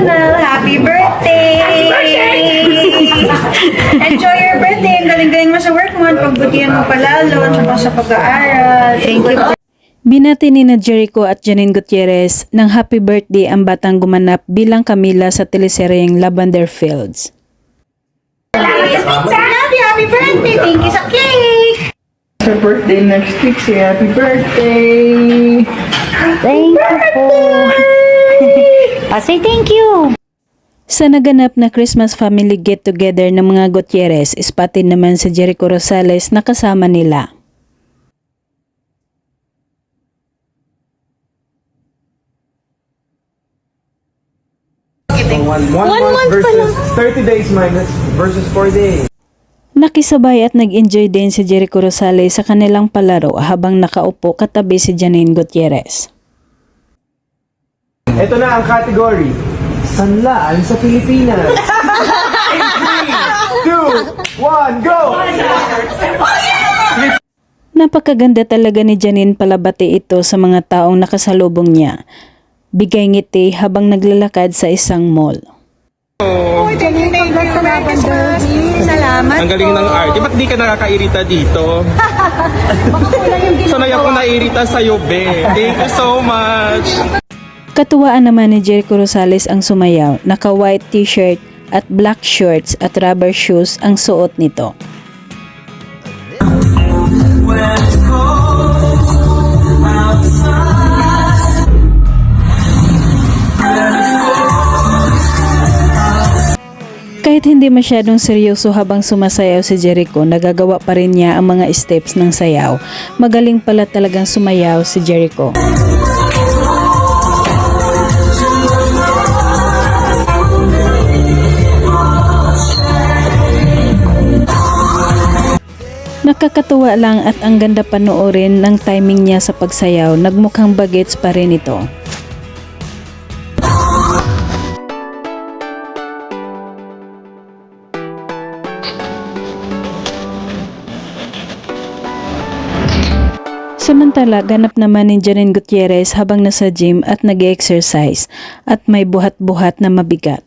channel. Happy birthday! Enjoy your birthday. Ang galing-galing mo sa work mo. at Pagbutihan mo palalo at saka sa pag-aaral. Thank you. Binati ni na Jericho at Janine Gutierrez ng happy birthday ang batang gumanap bilang Camila sa teleseryeng Lavender Fields. Salamat sa pizza. Happy, happy birthday. Thank you sa cake. Sa birthday next week, say happy birthday! Thank you po. Ah, say thank you. Sa naganap na Christmas family get-together ng mga Gutierrez, ispatid naman si Jericho Rosales na kasama nila. One, month, versus 30 days minus versus 4 days. Nakisabay at nag-enjoy din si Jericho Rosales sa kanilang palaro habang nakaupo katabi si Janine Gutierrez. Ito na ang category. Sanlaan sa Pilipinas. 3, 2, 1, go! Napakaganda talaga ni Janine palabati ito sa mga taong nakasalubong niya. Bigay ngiti habang naglalakad sa isang mall. Salamat Ang galing ng arte. Ba't di ka nakakairita dito? Sanay ako nairita sa'yo, be. Thank you so much. Katuwaan naman ni Jericho Rosales ang sumayaw, naka-white t-shirt at black shorts at rubber shoes ang suot nito. Kahit hindi masyadong seryoso habang sumasayaw si Jericho, nagagawa pa rin niya ang mga steps ng sayaw. Magaling pala talagang sumayaw si Jericho. Nakakatuwa lang at ang ganda panoorin ng timing niya sa pagsayaw. Nagmukhang bagets pa rin ito. Samantala, ganap naman ni Janine Gutierrez habang nasa gym at nag exercise at may buhat-buhat na mabigat.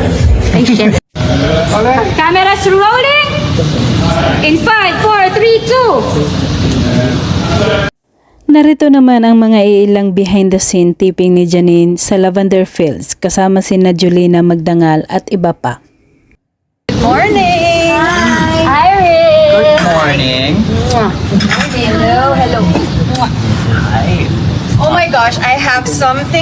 Ay, shit. Cameras rolling. In 5, 4, 3, 2. Narito naman ang mga iilang behind the scene tipping ni Janine sa Lavender Fields kasama si na Julina Magdangal at iba pa. Morning! Iris. Morning. Hello, hello. Oh my gosh, I have something